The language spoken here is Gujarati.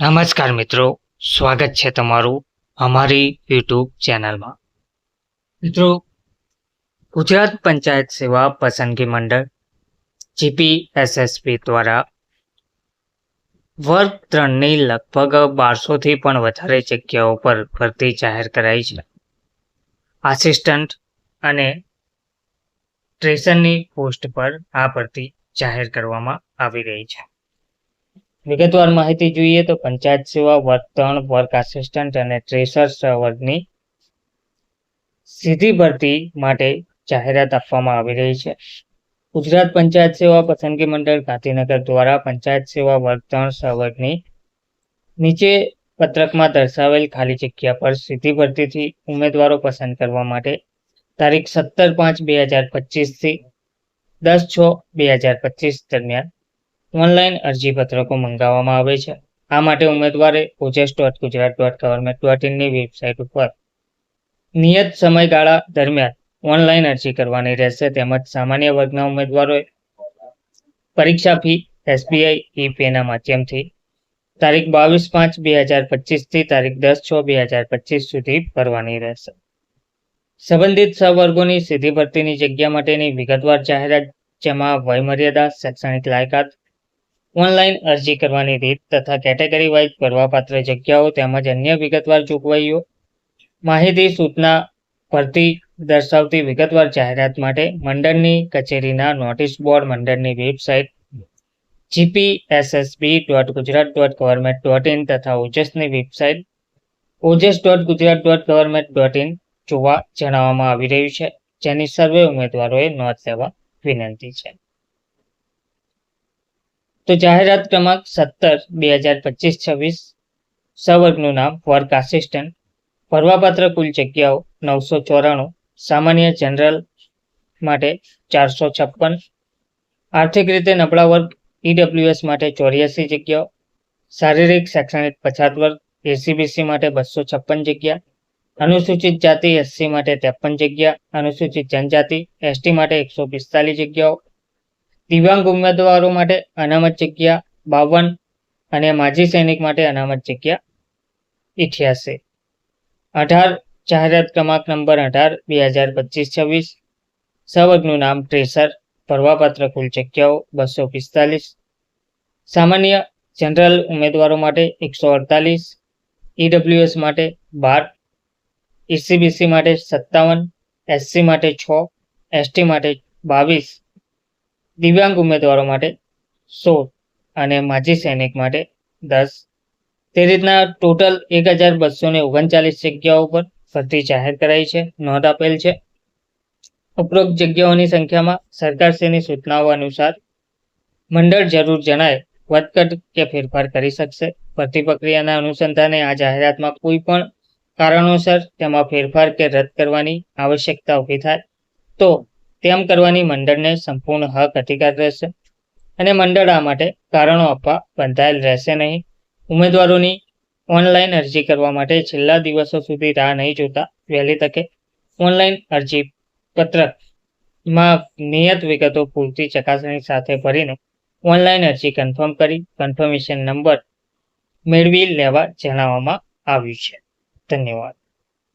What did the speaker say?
નમસ્કાર મિત્રો, સ્વાગત છે તમારું અમારી યુટ્યુબ ચેનલમાં. મિત્રો, ગુજરાત પંચાયત સેવા પસંદગી મંડળ, જીપીએસએસપી દ્વારા વર્ગ ત્રણની લગભગ બારસોથી પણ વધારે જગ્યાઓ પર ભરતી જાહેર કરાઈ છે. આસિસ્ટન્ટ અને ટ્રેસરની પોસ્ટ પર આ ભરતી જાહેર કરવામાં આવી રહી છે. વિગતવાર માહિતી જોઈએ તો પંચાયત સેવા વર્ગ ત્રણ વર્ક આસિસ્ટન્ટ અને ટ્રેસર્સ વર્ગની સીધી ભરતી માટે જાહેરાત આપવામાં આવી રહી છે. ગુજરાત પંચાયત સેવા પસંદગી મંડળ ગાંધીનગર દ્વારા પંચાયત સેવા વર્ગ ત્રણ સવર્ગની નીચે પત્રકમાં દર્શાવેલ ખાલી જગ્યા પર સીધી ભરતીથી ઉમેદવારો પસંદ કરવા માટે તારીખ સત્તર પાંચ બે હજાર પચીસથી દસ છ બે હજાર પચીસ દરમિયાન ઓનલાઈન અરજી પત્રકો મંગાવવામાં આવે છે. આ માટે ઉમેદવારે OJAS dot Gujarat dot government dot ઇનની website ઉપર નિયત સમયગાળા દરમિયાન ઓનલાઈન અરજી કરવાની રહેશે. તેમજ સામાન્ય વર્ગના ઉમેદવારોએ પરીક્ષા ફી, એસબીઆઈ ઈ પેના માધ્યમથી તારીખ બાવીસ પાંચ બે હજાર પચીસથી તારીખ દસ છ બે હજાર પચીસ સુધી ભરવાની રહેશે. સંબંધિત સવર્ગોની સીધી ભરતીની જગ્યા માટેની વિગતવાર જાહેરાત, જેમાં વયમર્યાદા, શૈક્ષણિક લાયકાત ઓનલાઈન અરજી કરવાની રીત તથા કેટેગરી વાઇઝ ભરવાપાત્ર જગ્યાઓ તેમજ અન્ય વિગતવાર જોગવાઈઓ, માહિતી સૂચના ભરતી દર્શાવતી વિગતવાર જાહેરાત માટે મંડળની કચેરીના નોટિસ બોર્ડ, મંડળની website GPSSB dot Gujarat dot government dot in તથા ઓજસની website OJAS dot Gujarat dot government dot in જોવા જણાવવામાં આવી રહ્યું છે. જેની સર્વે ઉમેદવારોએ નોંધ લેવા વિનંતી છે. તો જાહેરાત ક્રમાંક સત્તર બે હજાર પચીસ, છવ્વીસ. સવર્ગનું નામ વર્ક આસિસ્ટન્ટ ભરવાપાત્ર કુલ જગ્યાઓ નવસો ચોરાણું. સામાન્ય જનરલ માટે ચારસો છપ્પન. આર્થિક રીતે નબળા વર્ગ ઈડબ્લ્યુએસ માટે ચોર્યાસી જગ્યાઓ. શારીરિક, શૈક્ષણિક પછાત વર્ગ એસીબીસી માટે બસો છપ્પન જગ્યા. અનુસૂચિત જાતિ એસસી માટે ત્રેપન જગ્યા. અનુસૂચિત જનજાતિ એસટી માટે એકસો પિસ્તાલીસ જગ્યાઓ. દિવ્યાંગ ઉમેદવારો માટે અનામત જગ્યા બાવન અને માજી સૈનિક માટે અનામત જગ્યા ઇઠ્યાસી. અઢાર જાહેરાત ક્રમાંક નંબર અઢાર, બે હજાર પચીસ, છવ્વીસ. સવર્ગનું નામ ટ્રેસર ભરવાપાત્ર કુલ જગ્યાઓ બસો પિસ્તાલીસ. સામાન્ય જનરલ ઉમેદવારો માટે એકસો અડતાલીસ. ઈડબ્લ્યુએસ માટે બાર. ઈસીબીસી માટે સત્તાવન. એસસી માટે છ. એસટી માટે બાવીસ. દિવ્યાંગ ઉમેદવારો માટે સોળ અને માજી સૈનિક માટે દસ. તે રીતના ટોટલ એક હજાર બસો ને ઓગણચાલીસ જગ્યાઓ પર ભરતી જાહેર કરાઈ છે, નોંધ આપેલ છે. ઉપરોક્ત જગ્યાઓની સંખ્યામાં સરકારશ્રીની સૂચનાઓ અનુસાર મંડળ જરૂર જણાય, વધઘટ કે ફેરફાર કરી શકશે. ભરતી પ્રક્રિયાના અનુસંધાને આ જાહેરાતમાં કોઈ પણ કારણોસર તેમાં ફેરફાર કે રદ કરવાની આવશ્યકતા ઊભી થાય. તો તેમ કરવાની મંડળને સંપૂર્ણ હક અધિકાર રહેશે અને મંડળ આ માટે કારણો આપવા બંધાયેલ રહેશે નહીં. ઉમેદવારોની ઓનલાઈન અરજી કરવા માટે છેલ્લા દિવસો સુધી રાહ નહીં જોતા વહેલી તકે ઓનલાઈન અરજી પત્રકમાં નિયત વિગતો પૂરતી ચકાસણી સાથે ભરીને ઓનલાઈન અરજી કન્ફર્મ કરી કન્ફર્મેશન નંબર મેળવી લેવા જણાવવામાં આવ્યું છે. ધન્યવાદ.